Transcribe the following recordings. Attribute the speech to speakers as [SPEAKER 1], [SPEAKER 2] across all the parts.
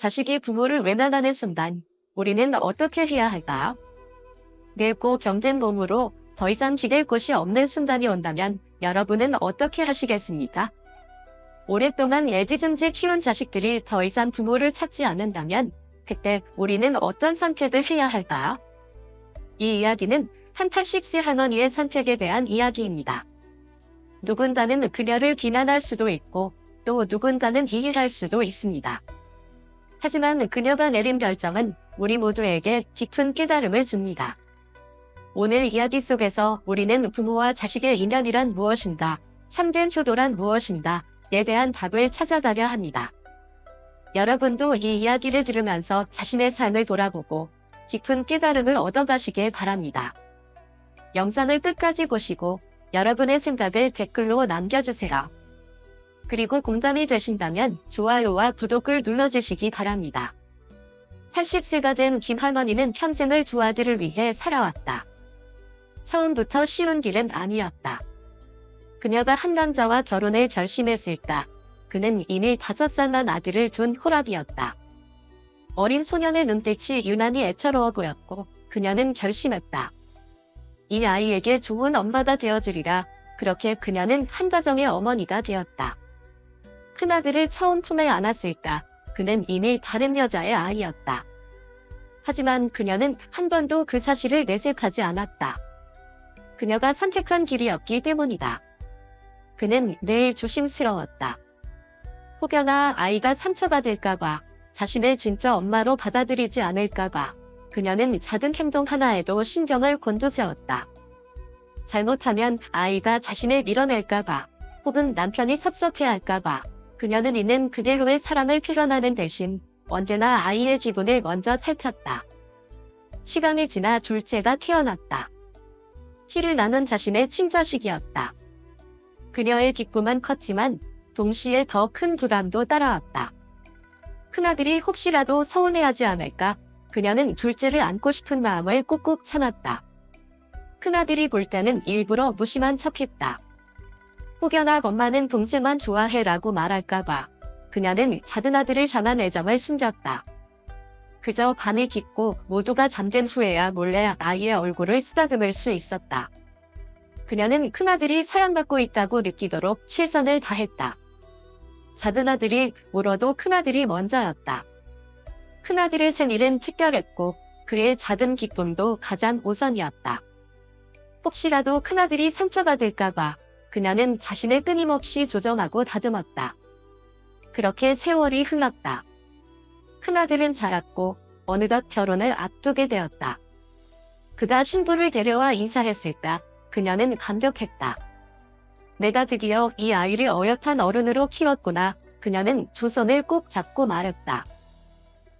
[SPEAKER 1] 자식이 부모를 외면하는 순간 우리는 어떻게 해야 할까요? 늙고 경쟁 몸으로 더 이상 기댈 곳이 없는 순간이 온다면 여러분은 어떻게 하시겠습니까? 오랫동안 애지중지 키운 자식들이 더 이상 부모를 찾지 않는다면 그때 우리는 어떤 선택을 해야 할까요? 이 이야기는 한 80세 할머니의 선택에 대한 이야기입니다. 누군가는 그녀를 비난할 수도 있고 또 누군가는 이해할 수도 있습니다. 하지만 그녀가 내린 결정은 우리 모두에게 깊은 깨달음을 줍니다. 오늘 이야기 속에서 우리는 부모와 자식의 인연이란 무엇인가, 참된 효도란 무엇인가, 에 대한 답을 찾아가려 합니다. 여러분도 이 이야기를 들으면서 자신의 삶을 돌아보고 깊은 깨달음을 얻어가시길 바랍니다. 영상을 끝까지 보시고 여러분의 생각을 댓글로 남겨주세요. 그리고 공감이 되신다면 좋아요와 구독을 눌러주시기 바랍니다. 80세가 된 김할머니는 평생을 두 아들을 위해 살아왔다. 처음부터 쉬운 길은 아니었다. 그녀가 한 남자와 결혼을 결심했을 때 그는 이미 다섯 살 난 아들을 둔 호랍이었다. 어린 소년의 눈빛이 유난히 애처로워 보였고 그녀는 결심했다. 이 아이에게 좋은 엄마가 되어주리라. 그렇게 그녀는 한 가정의 어머니가 되었다. 큰아들을 처음 품에 안았을 때 그는 이미 다른 여자의 아이였다. 하지만 그녀는 한 번도 그 사실을 내색하지 않았다. 그녀가 선택한 길이었기 때문이다. 그는 늘 조심스러웠다. 혹여나 아이가 상처받을까봐 자신을 진짜 엄마로 받아들이지 않을까봐 그녀는 작은 행동 하나에도 신경을 곤두세웠다. 잘못하면 아이가 자신을 밀어낼까봐 혹은 남편이 섭섭해할까봐 그녀는 있는 그대로의 사랑을 표현하는 대신 언제나 아이의 기분을 먼저 살폈다. 시간이 지나 둘째가 태어났다. 피를 나눈 자신의 친자식이었다. 그녀의 기쁨은 컸지만 동시에 더 큰 불안도 따라왔다. 큰아들이 혹시라도 서운해하지 않을까 그녀는 둘째를 안고 싶은 마음을 꾹꾹 참았다. 큰아들이 볼 때는 일부러 무심한 척했다. 혹여나 엄마는 동생만 좋아해 라고 말할까봐 그녀는 작은 아들을 향한 애정을 숨겼다. 그저 밤이 깊고 모두가 잠든 후에야 몰래 아이의 얼굴을 쓰다듬을 수 있었다. 그녀는 큰아들이 사랑받고 있다고 느끼도록 최선을 다했다. 작은 아들이 울어도 큰아들이 먼저였다. 큰아들의 생일은 특별했고 그의 작은 기쁨도 가장 우선이었다. 혹시라도 큰아들이 상처받을까봐 그녀는 자신을 끊임없이 조정하고 다듬었다. 그렇게 세월이 흘렀다. 큰아들은 자랐고 어느덧 결혼을 앞두게 되었다. 그가 신부를 데려와 인사했을 때 그녀는 감격했다. 내가 드디어 이 아이를 어엿한 어른으로 키웠구나. 그녀는 두 손을 꼭 잡고 말했다.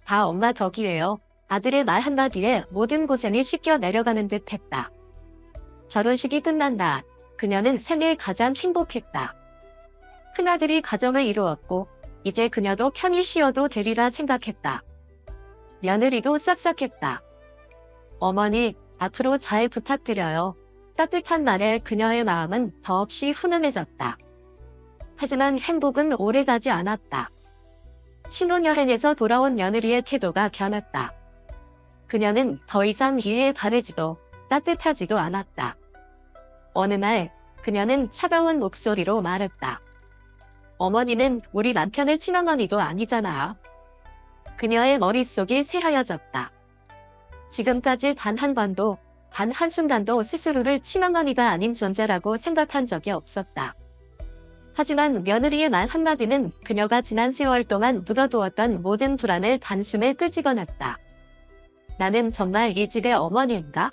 [SPEAKER 1] 다 엄마 덕이에요. 아들의 말 한마디에 모든 고생이 씻겨 내려가는 듯 했다. 결혼식이 끝난다. 그녀는 생애 가장 행복했다. 큰아들이 가정을 이루었고 이제 그녀도 편히 쉬어도 되리라 생각했다. 며느리도 싹싹했다. 어머니, 앞으로 잘 부탁드려요. 따뜻한 말에 그녀의 마음은 더없이 훈훈해졌다. 하지만 행복은 오래가지 않았다. 신혼여행에서 돌아온 며느리의 태도가 변했다. 그녀는 더 이상 이해에 바르지도 따뜻하지도 않았다. 어느 날 그녀는 차가운 목소리로 말했다. 어머니는 우리 남편의 친어머니도 아니잖아. 그녀의 머릿속이 새하얘졌다. 지금까지 단 한 번도 단 한순간도 스스로를 친어머니가 아닌 존재라고 생각한 적이 없었다. 하지만 며느리의 말 한마디는 그녀가 지난 세월 동안 묻어두었던 모든 불안을 단숨에 끄집어냈다. 나는 정말 이 집의 어머니인가?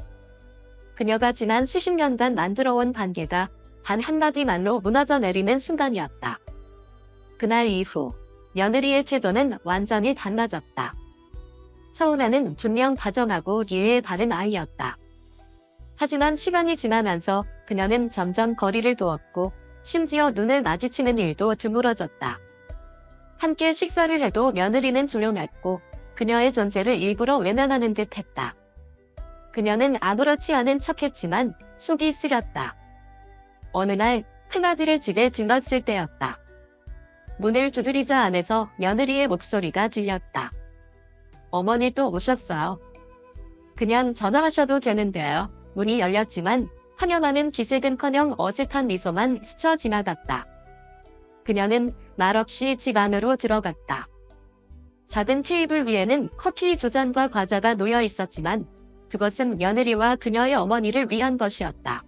[SPEAKER 1] 그녀가 지난 수십 년간 만들어온 관계가 단 한마디만로 무너져 내리는 순간이었다. 그날 이후 며느리의 태도는 완전히 달라졌다. 처음에는 분명 다정하고 이해에 바른 아이였다. 하지만 시간이 지나면서 그녀는 점점 거리를 두었고 심지어 눈을 마주치는 일도 드물어졌다. 함께 식사를 해도 며느리는 조용했고 그녀의 존재를 일부러 외면하는 듯 했다. 그녀는 아무렇지 않은 척했지만 속이 쓰렸다. 어느 날 큰아들의 집에 들렀을 때였다. 문을 두드리자 안에서 며느리의 목소리가 들렸다. 어머니 또 오셨어요. 그냥 전화하셔도 되는데요. 문이 열렸지만 환영하는 기색은커녕 어색한 미소만 스쳐 지나갔다. 그녀는 말없이 집 안으로 들어갔다. 작은 테이블 위에는 커피 두 잔과 과자가 놓여 있었지만 그것은 며느리와 그녀의 어머니를 위한 것이었다.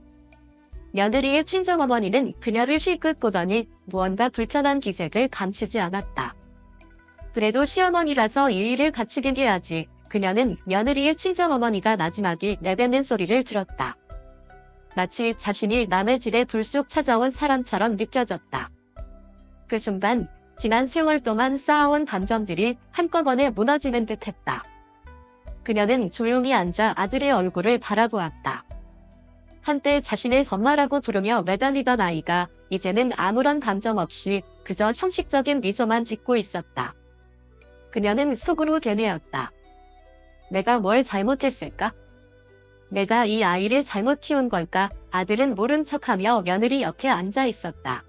[SPEAKER 1] 며느리의 친정어머니는 그녀를 힐끗 보더니 무언가 불편한 기색을 감추지 않았다. 그래도 시어머니라서 일일을 갖추게 해야지. 그녀는 며느리의 친정어머니가 마지막에 내뱉는 소리를 들었다. 마치 자신이 남의 집에 불쑥 찾아온 사람처럼 느껴졌다. 그 순간 지난 세월 동안 쌓아온 감정들이 한꺼번에 무너지는 듯 했다. 그녀는 조용히 앉아 아들의 얼굴을 바라보았다. 한때 자신의 엄마라고 부르며 매달리던 아이가 이제는 아무런 감정 없이 그저 형식적인 미소만 짓고 있었다. 그녀는 속으로 되뇌었다. 내가 뭘 잘못했을까? 내가 이 아이를 잘못 키운 걸까? 아들은 모른 척하며 며느리 옆에 앉아 있었다.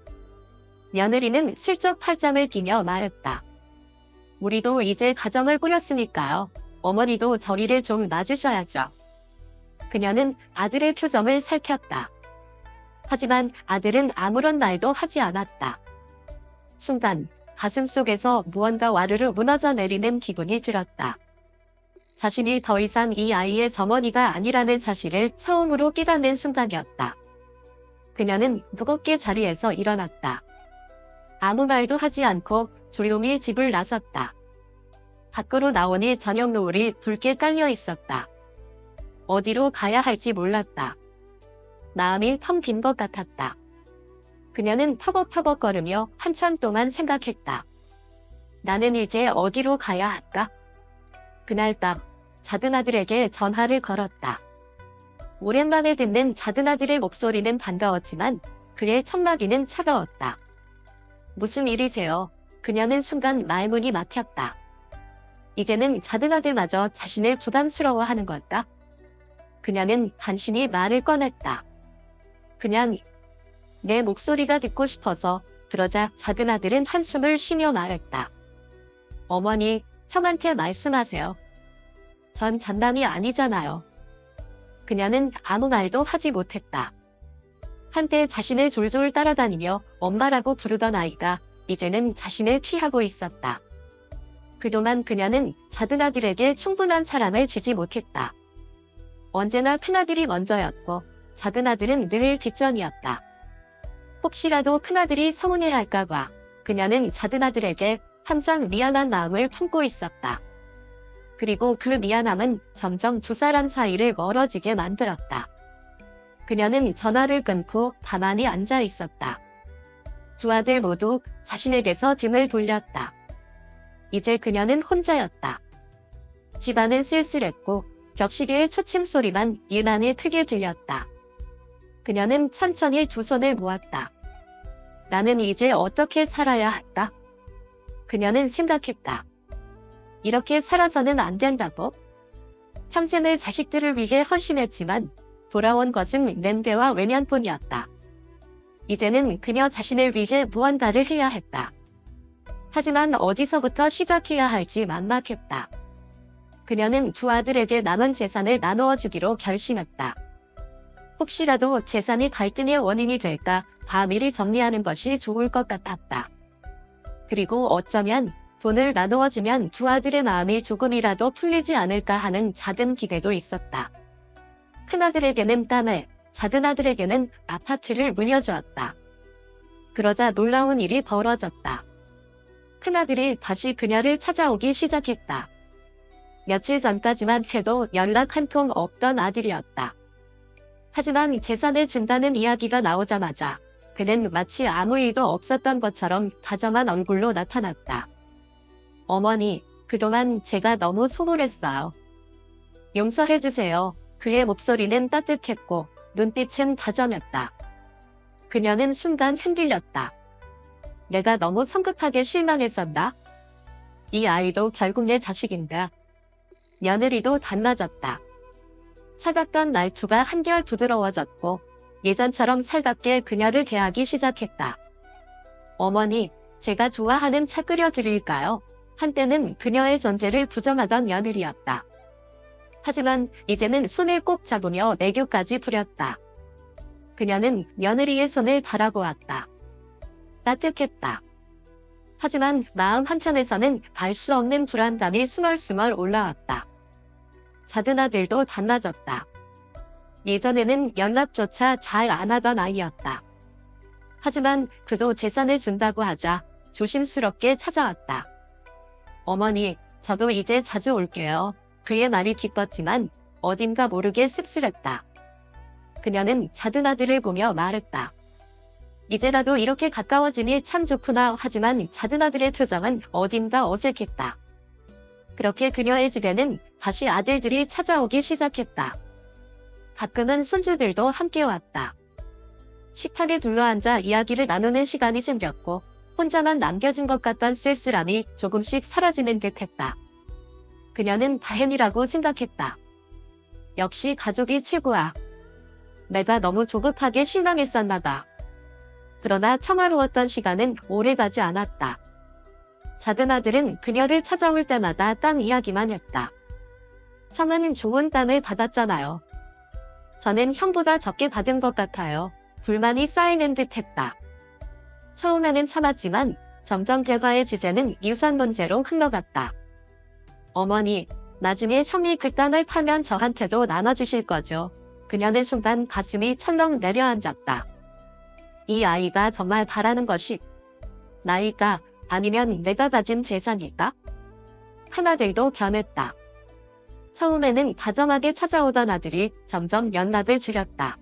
[SPEAKER 1] 며느리는 슬쩍 팔짱을 끼며 말했다. 우리도 이제 가정을 꾸렸으니까요. 어머니도 저리를 좀 놔주셔야죠. 그녀는 아들의 표정을 살폈다. 하지만 아들은 아무런 말도 하지 않았다. 순간 가슴 속에서 무언가 와르르 무너져 내리는 기분이 들었다. 자신이 더 이상 이 아이의 점원이가 아니라는 사실을 처음으로 깨닫는 순간이었다. 그녀는 무겁게 자리에서 일어났다. 아무 말도 하지 않고 조용히 집을 나섰다. 밖으로 나오니 저녁 노을이 붉게 깔려 있었다. 어디로 가야 할지 몰랐다. 마음이 텅 빈 것 같았다. 그녀는 퍼벅퍼벅거리며 한참 동안 생각했다. 나는 이제 어디로 가야 할까? 그날 밤 작은 아들에게 전화를 걸었다. 오랜만에 듣는 작은 아들의 목소리는 반가웠지만 그의 첫마디는 차가웠다. 무슨 일이세요? 그녀는 순간 말문이 막혔다. 이제는 작은 아들마저 자신을 부담스러워하는 걸까? 그녀는 간신히 말을 꺼냈다. 그냥 내 목소리가 듣고 싶어서 그러자 작은 아들은 한숨을 쉬며 말했다. 어머니, 형한테 말씀하세요. 전 장난이 아니잖아요. 그녀는 아무 말도 하지 못했다. 한때 자신을 졸졸 따라다니며 엄마라고 부르던 아이가 이제는 자신을 피하고 있었다. 그동안 그녀는 아들에게 충분한 사랑을 주지 못했다. 언제나 큰아들이 먼저였고 작은 아들은 늘 뒷전이었다. 혹시라도 큰아들이 서운해할까봐 그녀는 작은 아들에게 항상 미안한 마음을 품고 있었다. 그리고 그 미안함은 점점 두 사람 사이를 멀어지게 만들었다. 그녀는 전화를 끊고 가만히 앉아 있었다. 두 아들 모두 자신에게서 등을 돌렸다. 이제 그녀는 혼자였다. 집안은 쓸쓸했고 격시계의 초침 소리만 유난히 크게 들렸다. 그녀는 천천히 두 손을 모았다. 나는 이제 어떻게 살아야 할까? 그녀는 생각했다. 이렇게 살아서는 안 된다고? 평생을 자식들을 위해 헌신했지만 돌아온 것은 냄새와 외면뿐이었다. 이제는 그녀 자신을 위해 무언가를 해야 했다. 하지만 어디서부터 시작해야 할지 막막했다. 그녀는 두 아들에게 남은 재산을 나누어 주기로 결심했다. 혹시라도 재산이 갈등의 원인이 될까 다 미리 정리하는 것이 좋을 것 같았다. 그리고 어쩌면 돈을 나누어 주면 두 아들의 마음이 조금이라도 풀리지 않을까 하는 작은 기대도 있었다. 큰아들에게는 땅을, 작은 아들에게는 아파트를 물려주었다. 그러자 놀라운 일이 벌어졌다. 큰아들이 다시 그녀를 찾아오기 시작했다. 며칠 전까지만 해도 연락 한 통 없던 아들이었다. 하지만 재산을 준다는 이야기가 나오자마자 그는 마치 아무 일도 없었던 것처럼 다정한 얼굴로 나타났다. 어머니, 그동안 제가 너무 소홀했어요. 용서해주세요. 그의 목소리는 따뜻했고 눈빛은 다정했다. 그녀는 순간 흔들렸다. 내가 너무 성급하게 실망했었나? 이 아이도 결국 내 자식인가? 며느리도 달라졌다. 차갑던 말투가 한결 부드러워졌고 예전처럼 살갑게 그녀를 대하기 시작했다. 어머니, 제가 좋아하는 차 끓여드릴까요? 한때는 그녀의 존재를 부정하던 며느리였다. 하지만 이제는 손을 꼭 잡으며 애교까지 부렸다. 그녀는 며느리의 손을 바라보았다. 따뜻했다. 하지만 마음 한켠에서는 알수 없는 불안감이 스멀스멀 올라왔다. 작은 아들도 달라졌다. 예전에는 연락조차 잘 안 하던 아이였다. 하지만 그도 재산을 준다고 하자 조심스럽게 찾아왔다. 어머니, 저도 이제 자주 올게요. 그의 말이 기뻤지만 어딘가 모르게 씁쓸했다. 그녀는 작은 아들을 보며 말했다. 이제라도 이렇게 가까워지니 참 좋구나 하지만 작은 아들의 표정은 어딘가 어색했다. 그렇게 그녀의 집에는 다시 아들들이 찾아오기 시작했다. 가끔은 손주들도 함께 왔다. 식탁에 둘러앉아 이야기를 나누는 시간이 생겼고 혼자만 남겨진 것 같던 쓸쓸함이 조금씩 사라지는 듯했다. 그녀는 다행이라고 생각했다. 역시 가족이 최고야. 내가 너무 조급하게 실망했었나 봐. 그러나 청화로웠던 시간은 오래가지 않았다. 작은 아들은 그녀를 찾아올 때마다 땅 이야기만 했다. 청아는 좋은 땅을 받았잖아요. 저는 형보다 적게 받은 것 같아요. 불만이 쌓이는 듯 했다. 처음에는 참았지만 점점 대화의 주제는 유산 문제로 흘러갔다. 어머니, 나중에 형이 그 땅을 파면 저한테도 나눠주실 거죠. 그녀는 순간 가슴이 철렁 내려앉았다. 이 아이가 정말 바라는 것이 나이가 아니면 내가 가진 재산일까? 하나들도 변했다. 처음에는 다정하게 찾아오던 아들이 점점 연락을 줄였다.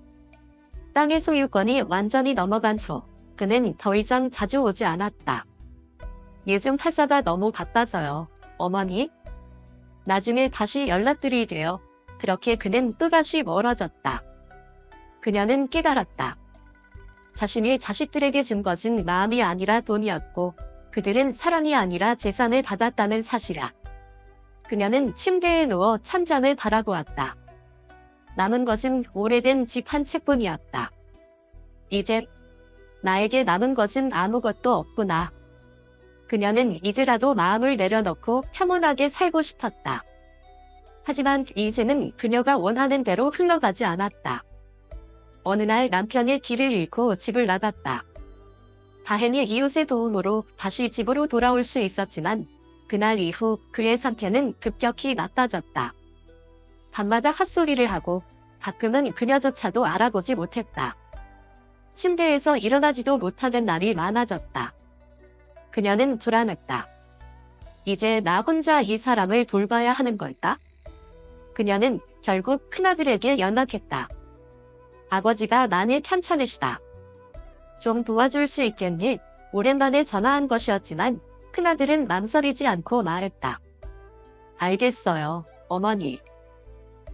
[SPEAKER 1] 땅의 소유권이 완전히 넘어간 후 그는 더 이상 자주 오지 않았다. 예전 회사가 너무 바빠서요. 어머니? 나중에 다시 연락드리게요. 그렇게 그는 또다시 멀어졌다. 그녀는 깨달았다. 자신이 자식들에게 준 것은 마음이 아니라 돈이었고 그들은 사랑이 아니라 재산을 받았다는 사실아. 그녀는 침대에 누워 천장을 바라보았다. 남은 것은 오래된 집한 채뿐이었다. 이제 나에게 남은 것은 아무것도 없구나. 그녀는 이제라도 마음을 내려놓고 평온하게 살고 싶었다. 하지만 이제는 그녀가 원하는 대로 흘러가지 않았다. 어느 날 남편이 길을 잃고 집을 나갔다. 다행히 이웃의 도움으로 다시 집으로 돌아올 수 있었지만 그날 이후 그의 상태는 급격히 나빠졌다. 밤마다 헛소리를 하고 가끔은 그녀조차도 알아보지 못했다. 침대에서 일어나지도 못하는 날이 많아졌다. 그녀는 불안했다. 이제 나 혼자 이 사람을 돌봐야 하는 걸까? 그녀는 결국 큰아들에게 연락했다. 아버지가 많이 편찮으시다. 좀 도와줄 수 있겠니? 오랜만에 전화한 것이었지만 큰아들은 망설이지 않고 말했다. 알겠어요, 어머니.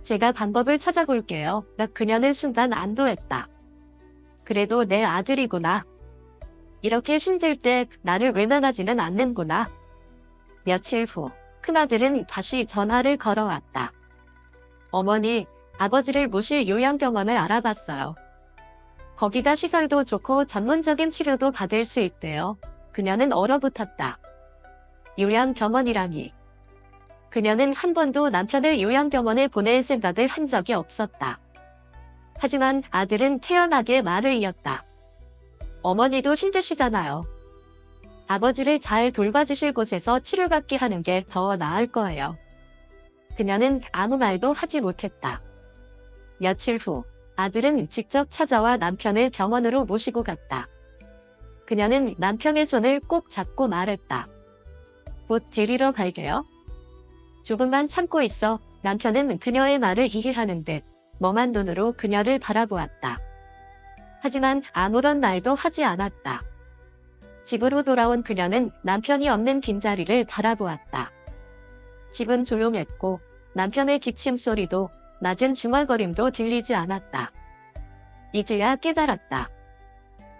[SPEAKER 1] 제가 방법을 찾아볼게요. 나 그녀는 순간 안도했다. 그래도 내 아들이구나. 이렇게 힘들 때 나를 외면하지는 않는구나. 며칠 후 큰아들은 다시 전화를 걸어왔다. 어머니, 아버지를 모실 요양 병원을 알아봤어요. 거기다 시설도 좋고 전문적인 치료도 받을 수 있대요. 그녀는 얼어붙었다. 요양 병원이라니. 그녀는 한 번도 남편을 요양 병원에 보낼 생각을 한 적이 없었다. 하지만 아들은 태연하게 말을 이었다. 어머니도 힘드시잖아요. 아버지를 잘 돌봐주실 곳에서 치료받게 하는 게 더 나을 거예요. 그녀는 아무 말도 하지 못했다. 며칠 후 아들은 직접 찾아와 남편을 병원으로 모시고 갔다. 그녀는 남편의 손을 꼭 잡고 말했다. 곧 데리러 갈게요. 조금만 참고 있어. 남편은 그녀의 말을 이해하는 듯 멍한 눈으로 그녀를 바라보았다. 하지만 아무런 말도 하지 않았다. 집으로 돌아온 그녀는 남편이 없는 빈자리를 바라보았다. 집은 조용했고 남편의 기침 소리도 낮은 중얼거림도 들리지 않았다. 이제야 깨달았다.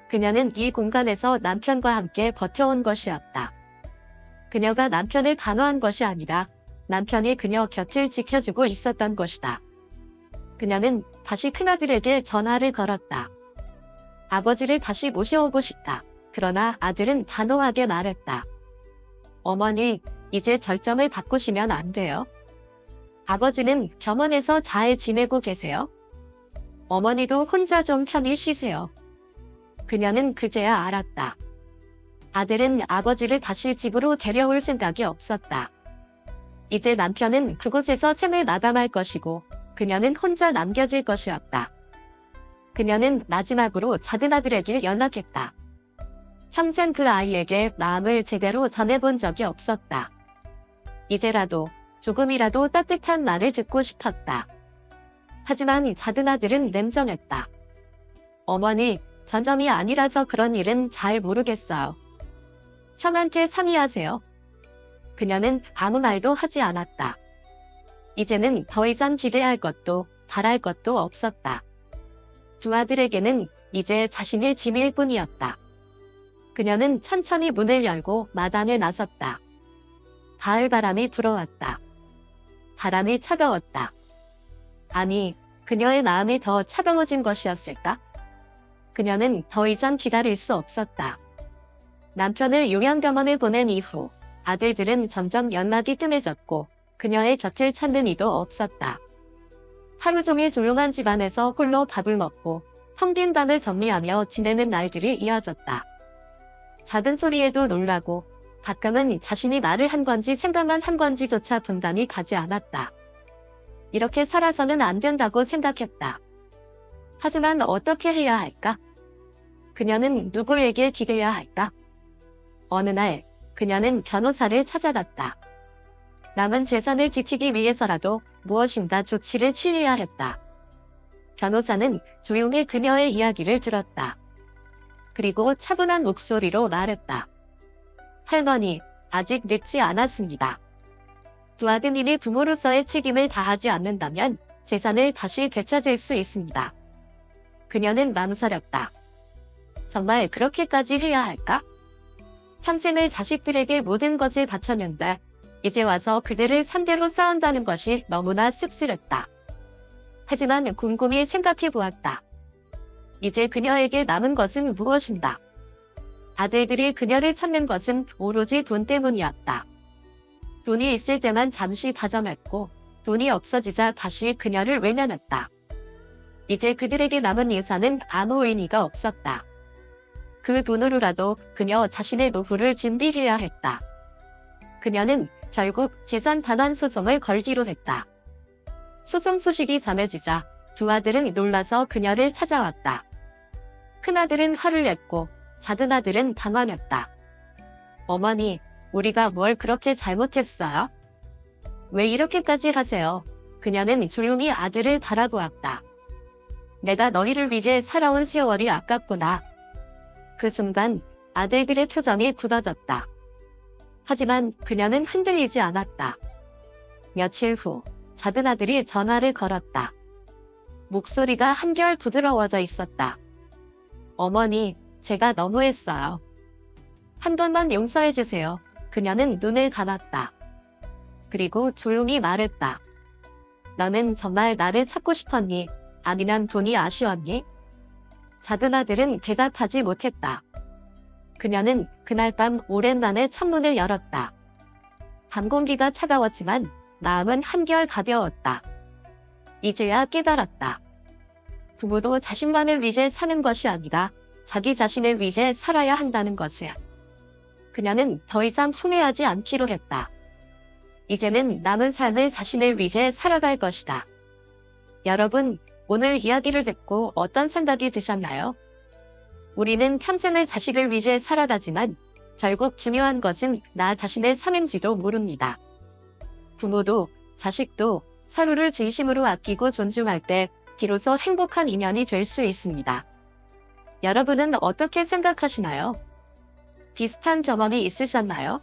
[SPEAKER 1] 그녀는 이 공간에서 남편과 함께 버텨온 것이었다. 그녀가 남편을 반호한 것이 아니라 남편이 그녀 곁을 지켜주고 있었던 것이다. 그녀는 다시 큰아들에게 전화를 걸었다. 아버지를 다시 모셔오고 싶다. 그러나 아들은 단호하게 말했다. 어머니, 이제 절정을 바꾸시면 안 돼요. 아버지는 병원에서 잘 지내고 계세요. 어머니도 혼자 좀 편히 쉬세요. 그녀는 그제야 알았다. 아들은 아버지를 다시 집으로 데려올 생각이 없었다. 이제 남편은 그곳에서 생을 마감할 것이고 그녀는 혼자 남겨질 것이었다. 그녀는 마지막으로 작은 아들에게 연락했다. 평생 그 아이에게 마음을 제대로 전해본 적이 없었다. 이제라도 조금이라도 따뜻한 말을 듣고 싶었다. 하지만 작은 아들은 냉정했다. 어머니, 전점이 아니라서 그런 일은 잘 모르겠어요. 형한테 상의하세요. 그녀는 아무 말도 하지 않았다. 이제는 더 이상 기대할 것도 바랄 것도 없었다. 두 아들에게는 이제 자신의 짐일 뿐이었다. 그녀는 천천히 문을 열고 마당에 나섰다. 가을 바람이 불어왔다. 바람이 차가웠다. 아니, 그녀의 마음이 더 차가워진 것이었을까? 그녀는 더 이상 기다릴 수 없었다. 남편을 요양병원에 보낸 이후 아들들은 점점 연락이 뜸해졌고 그녀의 곁을 찾는 이도 없었다. 하루 종일 조용한 집안에서 홀로 밥을 먹고 텅 빈 방을 정리하며 지내는 날들이 이어졌다. 작은 소리에도 놀라고 가끔은 자신이 말을 한 건지 생각만 한 건지조차 분단이 가지 않았다. 이렇게 살아서는 안 된다고 생각했다. 하지만 어떻게 해야 할까? 그녀는 누구에게 기대야 할까? 어느 날 그녀는 변호사를 찾아갔다. 남은 재산을 지키기 위해서라도 무엇인가 조치를 취해야 했다. 변호사는 조용히 그녀의 이야기를 들었다. 그리고 차분한 목소리로 말했다. 할머니, 아직 늦지 않았습니다. 두 아드님이 부모로서의 책임을 다하지 않는다면 재산을 다시 되찾을 수 있습니다. 그녀는 망설였다. 정말 그렇게까지 해야 할까? 평생을 자식들에게 모든 것을 바쳤는데 이제 와서 그들을 상대로 싸운다는 것이 너무나 씁쓸했다. 하지만 곰곰이 생각해 보았다. 이제 그녀에게 남은 것은 무엇인가? 아들들이 그녀를 찾는 것은 오로지 돈 때문이었다. 돈이 있을 때만 잠시 다정했고 돈이 없어지자 다시 그녀를 외면했다. 이제 그들에게 남은 유산은 아무 의미가 없었다. 그 돈으로라도 그녀 자신의 노후를 준비해야 했다. 그녀는 결국 재산 반환 소송을 걸기로 했다. 소송 소식이 전해지자 두 아들은 놀라서 그녀를 찾아왔다. 큰아들은 화를 냈고 작은 아들은 당황했다. 어머니, 우리가 뭘 그렇게 잘못했어요? 왜 이렇게까지 하세요? 그녀는 조용히 아들을 바라보았다. 내가 너희를 위해 살아온 세월이 아깝구나. 그 순간 아들들의 표정이 굳어졌다. 하지만 그녀는 흔들리지 않았다. 며칠 후 작은 아들이 전화를 걸었다. 목소리가 한결 부드러워져 있었다. 어머니, 제가 너무했어요. 한 번만 용서해주세요. 그녀는 눈을 감았다. 그리고 조용히 말했다. 너는 정말 나를 찾고 싶었니? 아니면 돈이 아쉬웠니? 작은 아들은 대답하지 못했다. 그녀는 그날 밤 오랜만에 창문을 열었다. 밤 공기가 차가웠지만 마음은 한결 가벼웠다. 이제야 깨달았다. 부모도 자신만을 위해 사는 것이 아니라 자기 자신을 위해 살아야 한다는 것을. 그녀는 더 이상 후회하지 않기로 했다. 이제는 남은 삶을 자신을 위해 살아갈 것이다. 여러분, 오늘 이야기를 듣고 어떤 생각이 드셨나요? 우리는 평생을 자식을 위해 살아가지만 결국 중요한 것은 나 자신의 삶인지도 모릅니다. 부모도 자식도 서로를 진심으로 아끼고 존중할 때 비로소 행복한 인연이 될 수 있습니다. 여러분은 어떻게 생각하시나요? 비슷한 경험이 있으셨나요?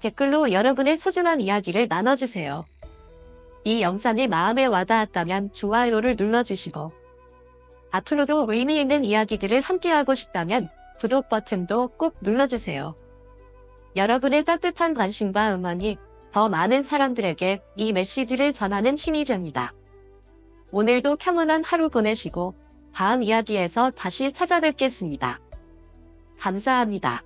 [SPEAKER 1] 댓글로 여러분의 소중한 이야기를 나눠주세요. 이 영상이 마음에 와닿았다면 좋아요를 눌러주시고 앞으로도 의미 있는 이야기들을 함께하고 싶다면 구독 버튼도 꼭 눌러주세요. 여러분의 따뜻한 관심과 응원이 더 많은 사람들에게 이 메시지를 전하는 힘이 됩니다. 오늘도 평온한 하루 보내시고 다음 이야기에서 다시 찾아뵙겠습니다. 감사합니다.